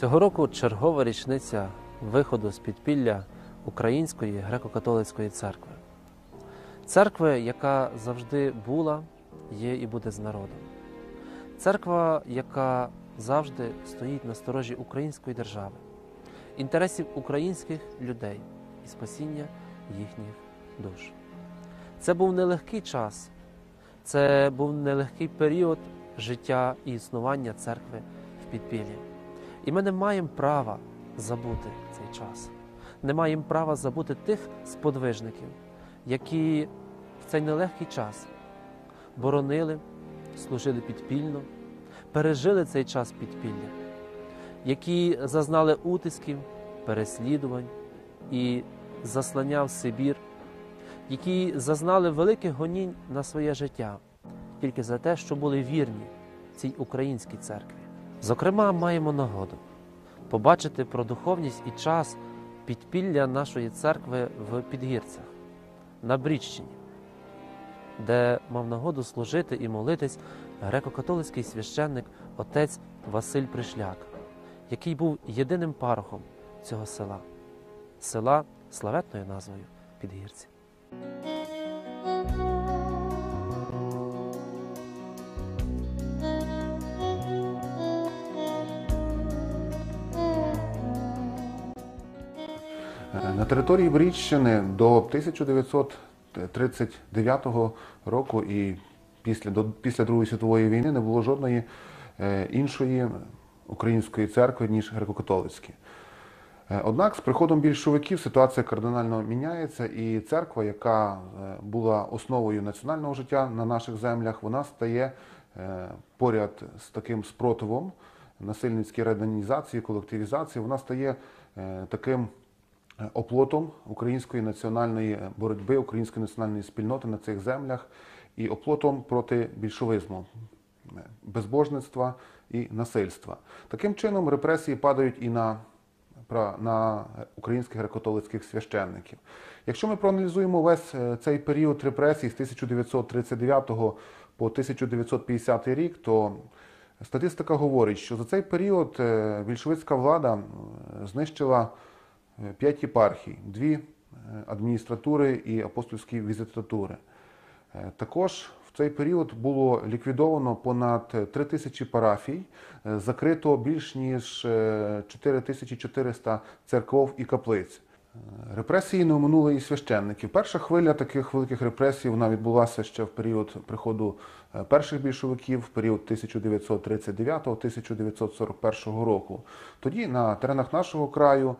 Цього року чергова річниця виходу з підпілля Української греко-католицької церкви. Церкви, яка завжди була, є і буде з народом. Церква, яка завжди стоїть на сторожі української держави, інтересів українських людей і спасіння їхніх душ. Це був нелегкий час, це був нелегкий період життя і існування церкви в підпіллі. І ми не маємо права забути цей час. Не маємо права забути тих сподвижників, які в цей нелегкий час боронили, служили підпільно, пережили цей час підпілля, які зазнали утисків, переслідувань і заслання в Сибір, які зазнали великих гонінь на своє життя тільки за те, що були вірні цій українській церкві. Зокрема, маємо нагоду побачити про духовність і час підпілля нашої церкви в Підгірцях на Брідщині, де мав нагоду служити і молитись греко-католицький священник отець Василь Пришляк, який був єдиним парохом цього села, села славетною назвою Підгірці. На території Брідщини до 1939 року і після, до, після Другої світової війни не було жодної е, іншої української церкви, ніж греко-католицькі. Е, Однак з приходом більшовиків ситуація кардинально міняється, і церква, яка е, була основою національного життя на наших землях, вона стає е, поряд з таким спротивом насильницькій радянізації, колективізації, вона стає е, таким е, оплотом української національної боротьби, української національної спільноти на цих землях і оплотом проти більшовизму, е, безбожництва і насильства. Таким чином репресії падають і на на українських греко-католицьких священників. Якщо ми проаналізуємо весь е, цей період репресій з 1939 по 1950 рік, то статистика говорить, що за цей період е, більшовицька влада е, знищила е, п'ять єпархій, дві е, адміністратури і апостольські візитатури. Е, Також в цей період було ліквідовано понад 3 тисячі парафій, закрито більш ніж е, 4400 церков і каплиць. Репресії не оминули і священників. Перша хвиля таких великих репресій вона відбулася ще в період приходу перших більшовиків, в період 1939-1941 року. Тоді на теренах нашого краю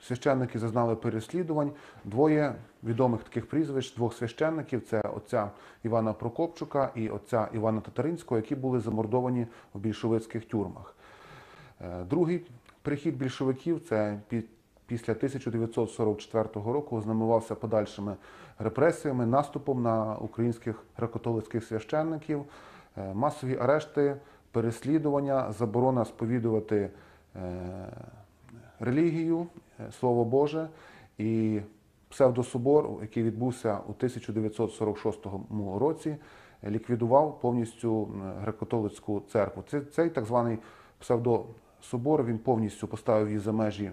священники зазнали переслідувань. Двоє відомих таких прізвищ, двох священників це отця Івана Прокопчука і отця Івана Татаринського, які були замордовані в більшовицьких тюрмах. Е, Другий прихід більшовиків це після 1944 року знаменувався подальшими репресіями, наступом на українських греко-католицьких священників, е, масові арешти, переслідування, заборона сповідувати е, релігію, е, Слово Боже і псевдособор, який відбувся у 1946 році, ліквідував повністю греко-католицьку церкву. Це- Цей так званий псевдособор він повністю поставив її за межі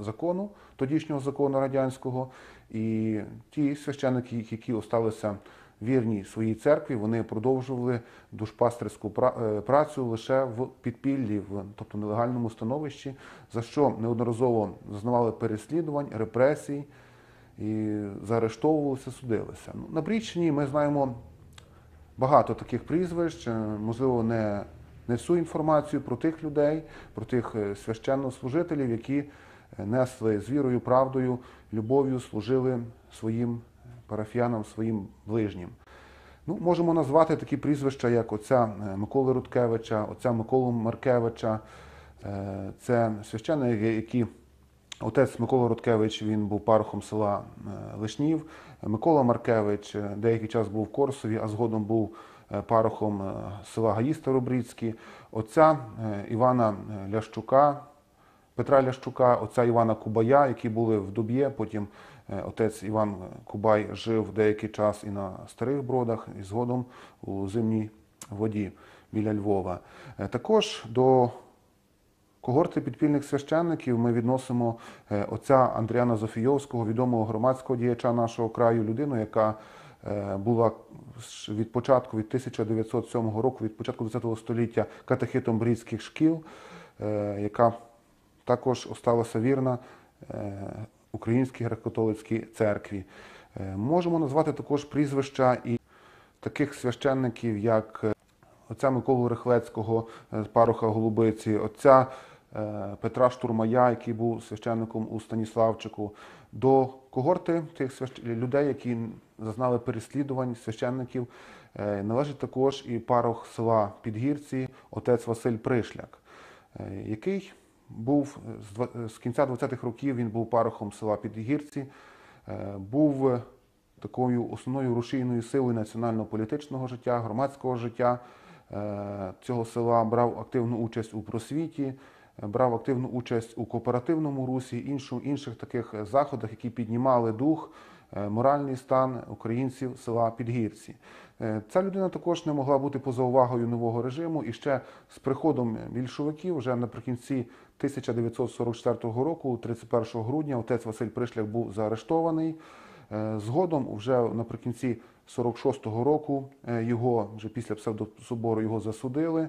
закону, тодішнього закону радянського. І ті священники, які осталися вірні своїй церкві, вони продовжували душпастерську е, працю лише в підпіллі, в тобто нелегальному становищі, за що неодноразово зазнавали переслідувань, репресій і заарештовувалися, судилися. Ну, На Брідщині ми знаємо багато таких прізвищ, е, можливо, не, не всю інформацію про тих людей, про тих е, священнослужителів, які несли з вірою, правдою, любов'ю, служили своїм парафіянам, своїм ближнім. Ну, можемо назвати такі прізвища, як отця е, Миколи Рудкевича, отця Миколу Маркевича. Е, Це священники, які Отець Микола Рудкевич він був парохом села е, Лишнів. Микола Маркевич деякий час був в Корсові, а згодом був парохом села Гаїста Робрицькі. Отця Івана Лящука, Петра Лящука, отця Івана Кубая, які були в Дуб'є. Потім е, отець Іван Кубай жив деякий час і на старих бродах, і згодом у зимній воді біля Львова. Е, Також до когорти підпільних священників ми відносимо е, отця Андріана Зофійовського, відомого громадського діяча нашого краю, людину, яка була від початку, від 1907 року, від початку ХХ століття катехитом брідських шкіл, яка також осталася вірна е, Українській греко-католицькій церкві. Е, Можемо назвати також прізвища і таких священників, як е, отця Миколу Рихлецького, пароха Голубиці, отця Петра Штурмая, який був священником у Станіславчику, до когорти тих свящ... людей, які зазнали переслідувань священників, належить також і парох села Підгірці, отець Василь Пришляк, який був з кінця 20-х років він був парохом села Підгірці, е, був такою основною рушійною силою національно-політичного життя, громадського життя е, цього села, брав активну участь у просвіті, брав активну участь у кооперативному русі, іншу, інших таких заходах, які піднімали дух, е, моральний стан українців села Підгірці. Ця людина також не могла бути поза увагою нового режиму, і ще з приходом більшовиків, вже наприкінці 1944 року, 31 грудня, отець Василь Пришляк був заарештований. Е, Згодом, вже наприкінці 46-го року, е, його вже після псевдособору його засудили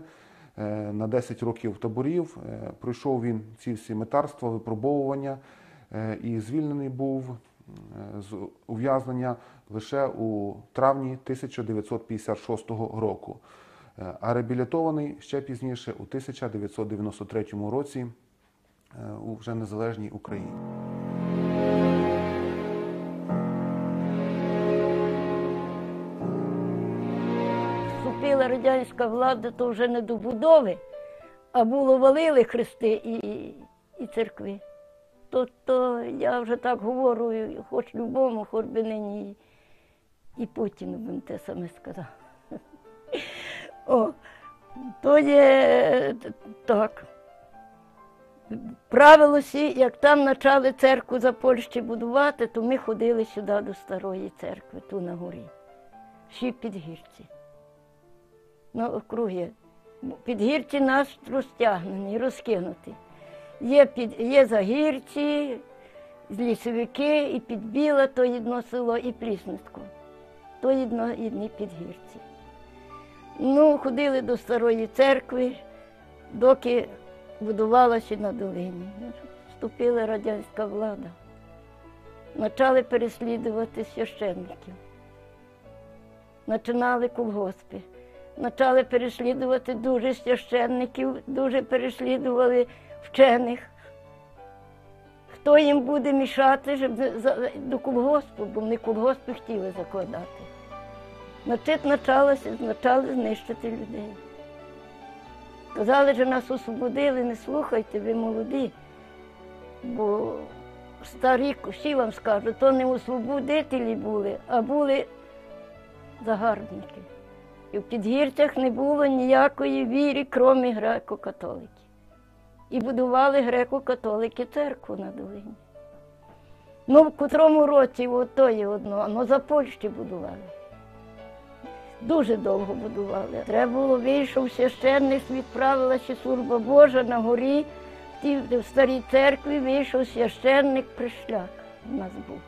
е, на 10 років таборів. Пройшов він ці всі метарства, випробовування і звільнений був з ув'язнення лише у травні 1956 року. Е, А реабілітований ще пізніше у 1993 році е, у вже незалежній Україні. Вступила радянська влада, то вже не до будови, а було валили хрести і, і церкви. То, то я вже так говорю, хоч любому, хоч би нині і Путіну б те саме сказав. О, то є так. Правилося, як там почали церкву за Польщі будувати, то ми ходили сюди до старої церкви, ту на горі. Всі підгірці на округи. Підгірці нас розтягнені, розкинуті. Є, під, є загірці, лісовики, і підбіла, то одно село, і Плісницько. То одно, одні підгірці. Ну, ходили до старої церкви, доки будувалася на долині. Вступила радянська влада. Почали переслідувати священників. Починали колгоспи почали переслідувати дуже священників, дуже переслідували вчених. Хто їм буде мішати щоб до колгоспу, бо вони колгоспи хотіли закладати. Значить, почалося, почали знищити людей. Казали, що нас освободили, не слухайте, ви молоді. Бо старі, всі вам скажуть, то не освободителі були, а були загарбники. І в підгірцях не було ніякої віри, крім греко-католиків. І будували греко-католики церкву на долині. Ну, в котрому році от то є одно, ну за Польщі будували. Дуже довго будували. Треба було, вийшов священник, відправилася служба Божа на горі, в старій церкві вийшов священник Пришляк. У нас був.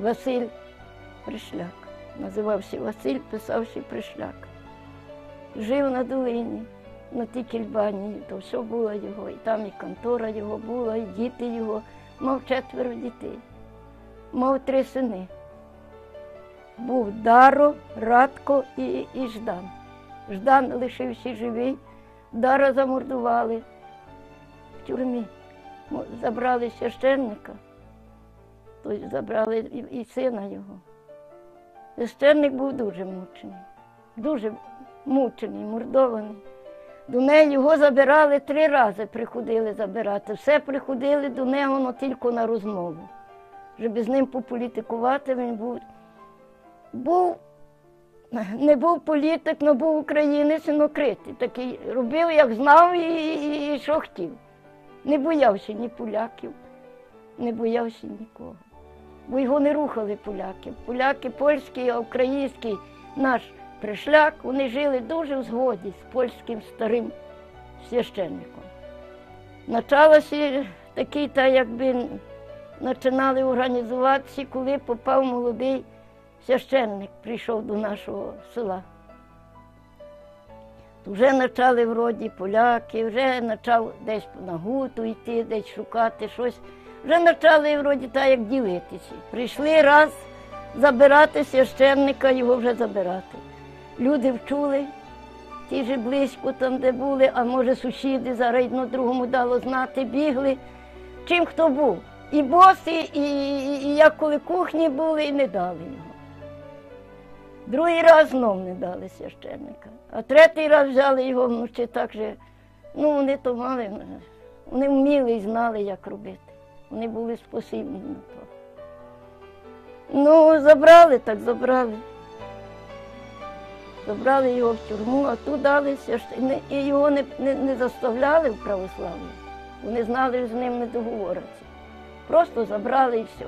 Василь Пришляк. Називався Василь, писався Пришляк. Жив на долині, на тій кільбані, то все було його. І там і контора його була, і діти його. Мав четверо дітей. Мав три сини. Був Даро, Радко і, і Ждан. Ждан лишився живий, Дара замордували в тюрмі. Забрали священника, то й забрали і, і сина його. Священник був дуже мучений, дуже мучений, мордований. До неї його забирали три рази, приходили забирати. Все приходили до нього але тільки на розмову. Щоб з ним пополітикувати, він був, був не був політик, але був українець, але критий. Такий робив, як знав і, і, і що хотів. Не боявся ні поляків, не боявся нікого бо його не рухали поляки. Поляки польський, а український наш пришляк, вони жили дуже в згоді з польським старим священником. Почалося такий, та якби починали організуватися, коли попав молодий священник, прийшов до нашого села. Вже почали вроді поляки, вже почав десь на гуту йти, десь шукати щось. Вже почали вроді так як ділитися. Прийшли раз забирати священника, його вже забирати. Люди вчули, ті ж близько там, де були, а може сусіди зараз одно другому дало знати, бігли. Чим хто був. І боси, і, і, і як коли кухні були, і не дали. Другий раз знов не дали священника. А третій раз взяли його вночі так же. Ну, вони то мали, вони вміли і знали, як робити. Вони були спосібні на то. Ну, забрали, так забрали. Забрали його в тюрму, а тут дали священника. І його не, не, не заставляли в православ'ї. Вони знали, що з ним не договоряться. Просто забрали і все.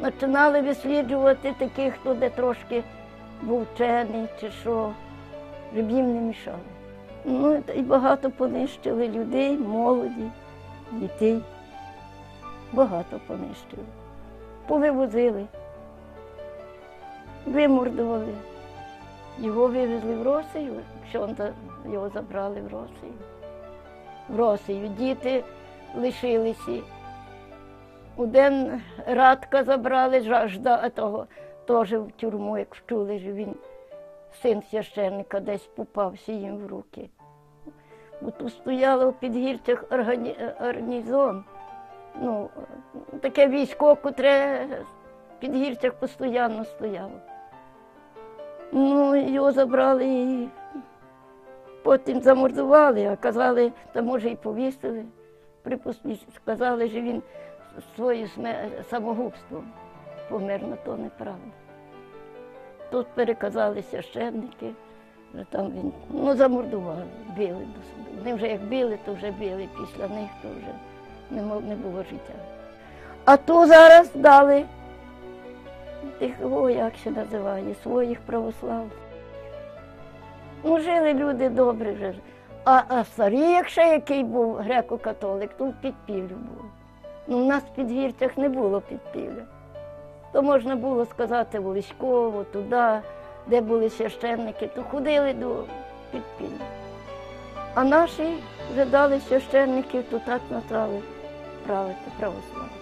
Починали висліджувати таких, хто де трошки був вчений чи що, щоб не мішало. Ну, і багато понищили людей, молоді, дітей. Багато понищили. Повивозили, вимордували. Його вивезли в Росію, Ксьонда його забрали в Росію. В Росію. Діти лишилися. Один Радка забрали, жажда того, теж в тюрму, як вчули, що він син священника десь попався їм в руки. Бо тут стояло в підгірцях органі... гарнізон. Ну, таке військо, котре в підгірцях постійно стояло. Ну, його забрали і потім замордували, а казали, та може і повісили. Припустні, сказали, що він своє самогубством помер на то неправда. Тут переказали священники, там він, ну, замордували, били до суду. Вони вже як били, то вже били, після них то вже не, мог- не було життя. А ту зараз дали тих, о, як ще називає, своїх православних. Ну, жили люди добре вже. А, а старі, якщо який був греко-католик, то в підпіллю був. Ну, у нас в підгірцях не було підпілля. То можна було сказати в Лиськово, туди, де були священники, то ходили до підпілля. А наші вже дали священників, то так натали правити православ'я.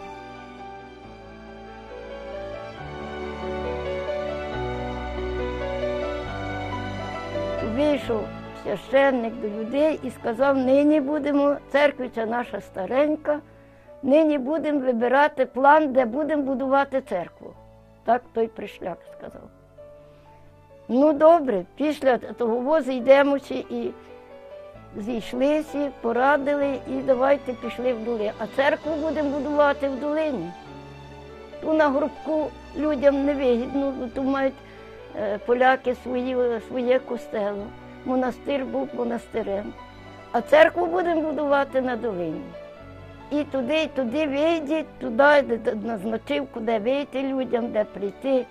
Вийшов священник до людей і сказав, нині будемо, церквиця наша старенька, нині будемо вибирати план, де будемо будувати церкву. Так той пришляк сказав. Ну добре, після того возу йдемося і зійшлися, порадили і давайте пішли в долину. А церкву будемо будувати в долині. Ту на горбку людям не вигідно, бо тут мають е, поляки свої, своє костело. Монастир був монастирем. А церкву будемо будувати на долині. І туди, і туди вийдіть, туди назначив, куди вийти людям, де прийти.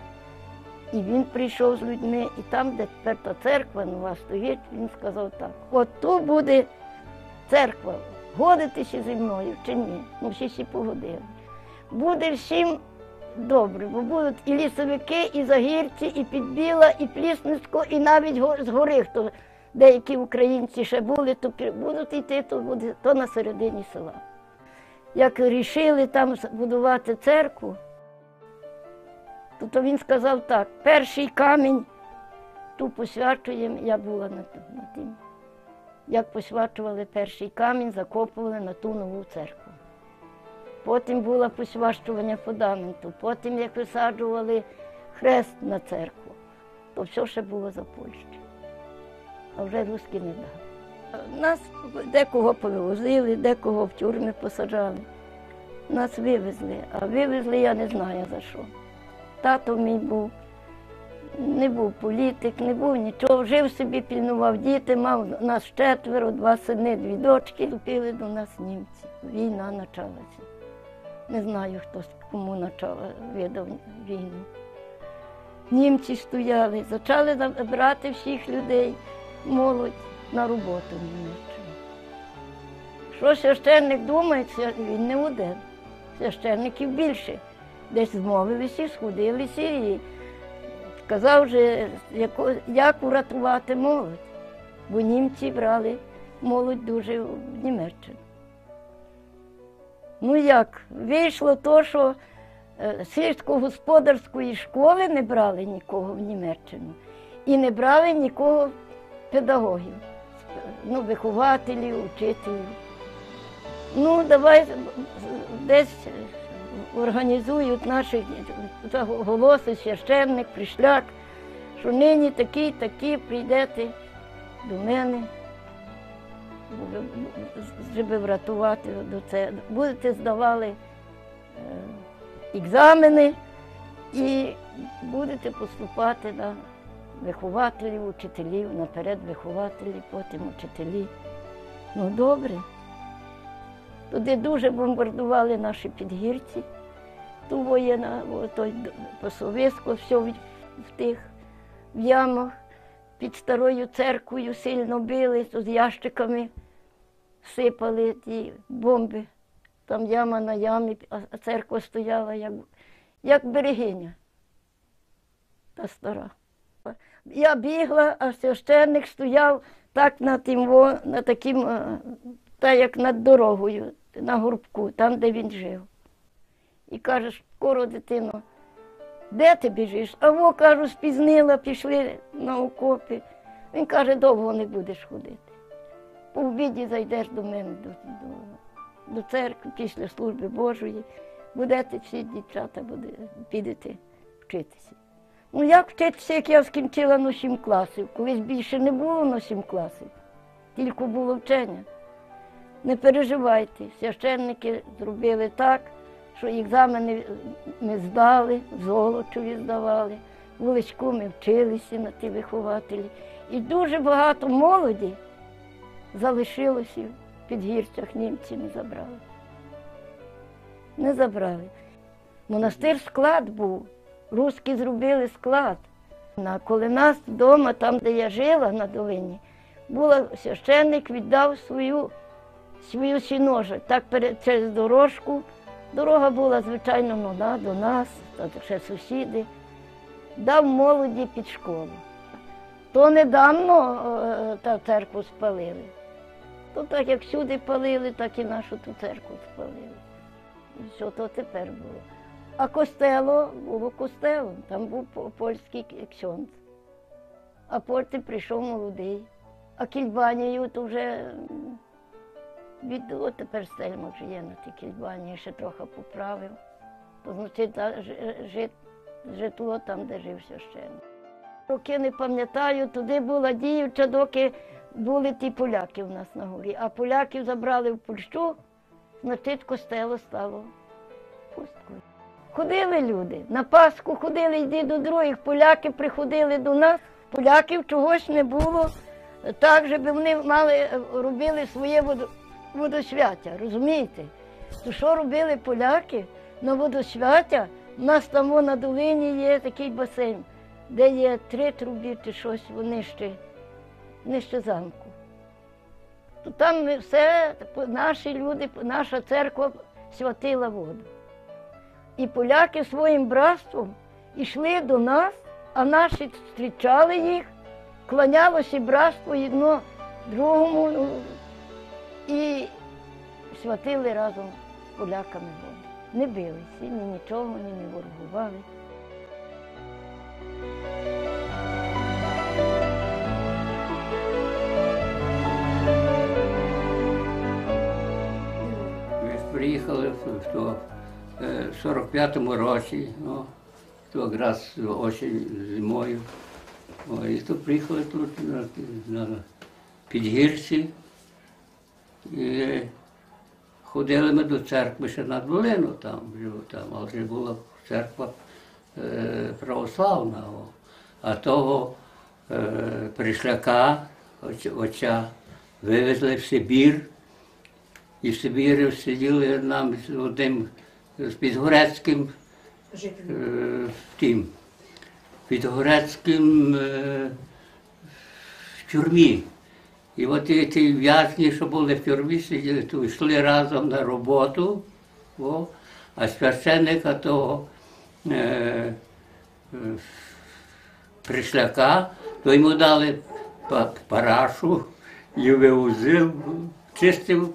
І він прийшов з людьми, і там, де тепер та церква нова стоїть, він сказав так: от тут буде церква, годитися зі мною чи ні? Ну, всі всі погодили. Буде всім добре, бо будуть і лісовики, і загірці, і підбіла, і плісницько, і навіть з гори, хто деякі українці ще були, то будуть йти, то буде то на середині села. Як рішили там будувати церкву, то, він сказав так: перший камінь ту посвячуємо, я була на, тим. Як посвячували перший камінь, закопували на ту нову церкву. Потім було посвящування фундаменту, потім як висаджували хрест на церкву, то все ще було за Польщею. А вже русські не дали. Нас декого повивозили, декого в тюрми посаджали. Нас вивезли, а вивезли я не знаю за що. Тато мій був, не був політик, не був нічого. Жив собі, пільнував діти, мав нас четверо, два сини, дві дочки. Вступили до нас німці. Війна почалася. Не знаю, хто кому почала видав війну. Німці стояли, почали забирати всіх людей, молодь на роботу Німеччину. Що священник думає, він не один. Священників більше. Десь змовилися, сходилися і сказав, же, як урятувати молодь. Бо німці брали молодь дуже в Німеччину. Ну як, вийшло то, що е, сільськогосподарської школи не брали нікого в Німеччину і не брали нікого педагогів, ну, вихователів, учителів. Ну, давай десь організують наші голоси, священник, пришляк, що нині такі, такі прийдете до мене, щоб врятувати до це. Будете здавали е, екзамени і будете поступати на вихователів, учителів, наперед вихователі, потім учителі. Ну добре. Туди дуже бомбардували наші підгірці. Ту воєнна, о, той пасовисько, все в, тих в ямах. Під старою церквою сильно били, то з ящиками сипали ті бомби. Там яма на ямі, а церква стояла як, як берегиня. Та стара. Я бігла, а священник стояв так на тим, на таким, е, та як над дорогою, на горбку, там, де він жив. І каже, скоро дитино, де ти біжиш? А во, кажу, спізнила, пішли на окопи. Він каже, довго не будеш ходити. По обіді зайдеш до мене до, до, до церкви після служби Божої. Будете всі дівчата, буде, підете вчитися. Ну як вчитися, як я скінчила на сім класів? Колись більше не було на сім класів, тільки було вчення. Не переживайте, священники зробили так, що екзамени ми здали, в Золочеві здавали, в Луцьку ми вчилися на ті вихователі. І дуже багато молоді залишилося в підгірцях, німці не забрали. Не забрали. Монастир склад був. Руські зробили склад. Коли нас вдома, там, де я жила на долині, була священник віддав свою, свою сіножу. Так перед, через дорожку. Дорога була, звичайно, нуда до нас, та ще сусіди. Дав молоді під школу. То недавно е, та церкву спалили. То так як всюди палили, так і нашу ту церкву спалили. І що то тепер було. А костело було костелом, там був польський ксьонц. А потім прийшов молодий. А кільбанію то вже від от тепер стельмах вже є на тій кільбанії, ще трохи поправив. То значить жит, житло там, де жив священник. Роки не пам'ятаю, туди була діюча, доки були ті поляки в нас на горі. А поляків забрали в Польщу, значить костело стало пусткою. Ходили люди. На Пасху ходили йди до других. Поляки приходили до нас. Поляків чогось не було. Так, щоб вони мали, е, робили своє водо- водосвяття, розумієте? То що робили поляки на водосвяття? У нас там на долині є такий басейн, де є три труби чи щось нижче, нижче замку. То там все, наші люди, наша церква святила воду. І поляки своїм братством йшли до нас, а наші зустрічали їх, кланялося братство одно другому ну, і святили разом з поляками воду. Не билися, ні нічого, ні не ворогували. Приїхали в е, в 45-му році, ну, то якраз осінь зимою. О, і то приїхали тут на, на підгірці. І ходили ми до церкви ще на долину там, там, але вже була церква е, православна. О. А того е, пришляка, оця вивезли в Сибір. І в Сибірі сиділи нам з одним з Підгорецьким е, тим, Підгорецьким е, в тюрмі. І от ті, ті в'язні, що були в тюрмі, сиділи, то йшли разом на роботу, о, а священника того е, е, пришляка, то йому дали парашу і вивозив, чистив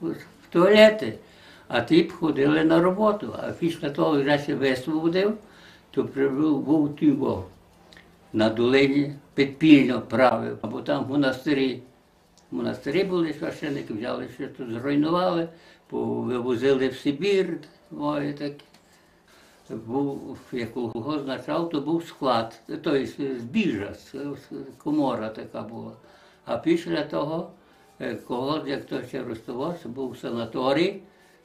в туалети. А б ходили на роботу. А після того, як ще висвободив, то прибув був тюбо на долині підпільно правив, або там монастирі. Монастирі були священники, взяли, що тут зруйнували, вивозили в Сибір. Ой, так. Був, як колгосп то був склад, тобто збіжа, комора така була. А після того, е, колгосп, як то ще розставався, був санаторій.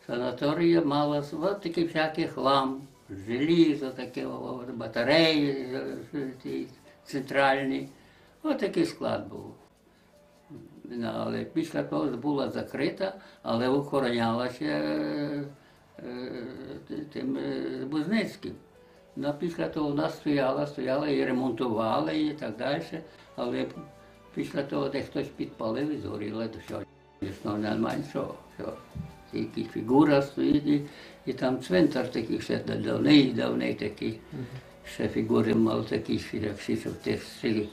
Санаторія мала от такий всякий хлам, желізо, таке, батареї е, центральні. Ось такий склад був. Ну, Але після того була закрита, але охоронялася е, е, тим е, Бузницьким. Ну, після того вона стояла, стояла і ремонтувала і так далі. Але після того десь хтось підпалив і згоріло до сьогодні. Ну, немає нічого. Тільки фігура стоїть, і, і там цвинтар такий ще давний, давний такий. Ще фігури мав такі, як всі що в тих стріль-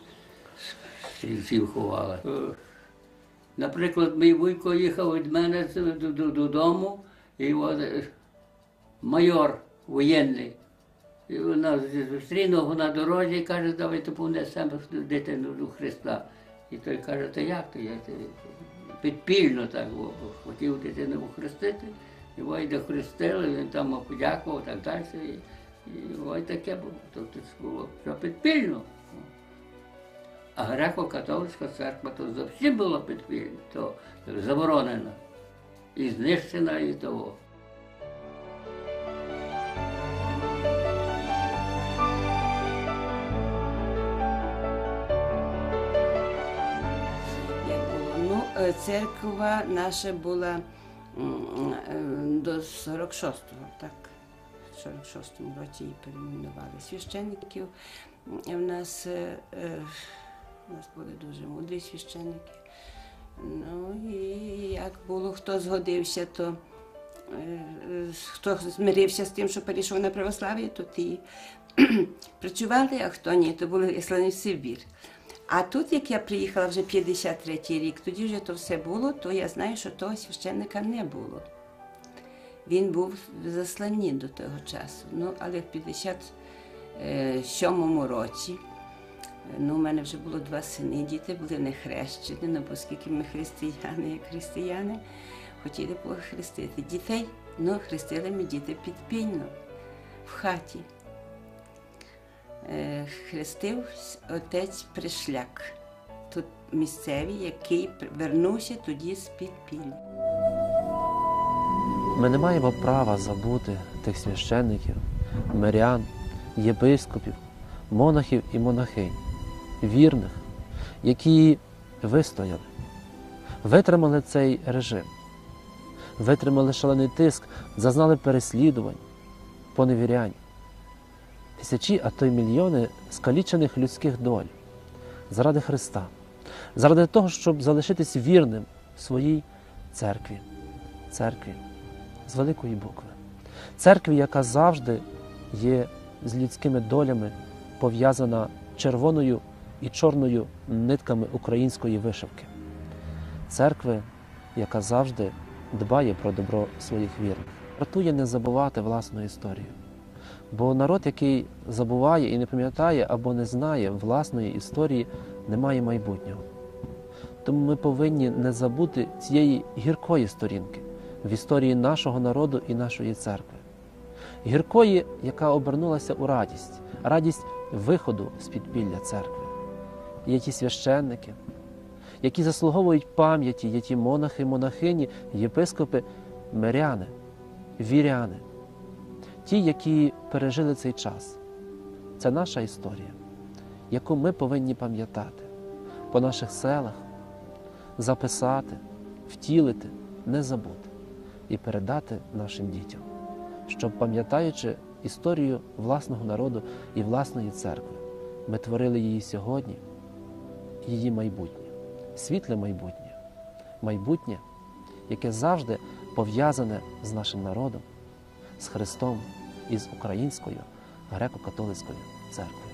стрільців ховали. Е, Наприклад, мій вуйко їхав від мене додому, і от, е, майор воєнний. І вона зустрінув на дорозі і каже, давайте понесемо дитину до Христа. І той каже, та як то я підпільно так о, о, хотів дитину охрестити. І й дохрестили, він там подякував так далі. І ось таке було. Тобто це було все підпільно. А греко-католицька церква то завжди була підпільна, то заборонена. І знищена, і того. Церква наша була е, до 46-го, так. В 46-му році її перейменували. Священників в нас, е, е, у нас були дуже мудрі священники. Ну і як було, хто згодився, то е, е, хто змирився з тим, що перейшов на православ'я, то ті працювали, а хто ні, то були іслані в Сибір. А тут, як я приїхала вже 53-й рік, тоді вже то все було, то я знаю, що того священника не було. Він був в засланні до того часу. Ну, але в 57-му році, ну, у мене вже було два сини, діти були не хрещені, ну, оскільки ми християни, як християни, хотіли похрестити дітей. Ну, хрестили ми діти підпільно в хаті хрестив отець Пришляк, тут місцевий, який вернувся тоді з підпілля. Ми не маємо права забути тих священників, мирян, єпископів, монахів і монахинь, вірних, які вистояли, витримали цей режим, витримали шалений тиск, зазнали переслідувань, поневірянь. Тисячі, а то й мільйони скалічених людських доль заради Христа, заради того, щоб залишитись вірним своїй церкві, церкві з великої букви. Церкві, яка завжди є з людськими долями пов'язана червоною і чорною нитками української вишивки. Церкви, яка завжди дбає про добро своїх вірних. Вартує не забувати власну історію. Бо народ, який забуває і не пам'ятає або не знає власної історії, не має майбутнього. Тому ми повинні не забути цієї гіркої сторінки в історії нашого народу і нашої церкви. Гіркої, яка обернулася у радість, радість виходу з підпілля церкви. Є ті священники, які заслуговують пам'яті, є ті монахи, монахині, єпископи, миряни, віряни, ті, які пережили цей час. Це наша історія, яку ми повинні пам'ятати по наших селах, записати, втілити, не забути і передати нашим дітям, щоб, пам'ятаючи історію власного народу і власної церкви, ми творили її сьогодні, її майбутнє. світле майбутнє, майбутнє, яке завжди пов'язане з нашим народом, з Христом і з Українською греко-католицькою церквою.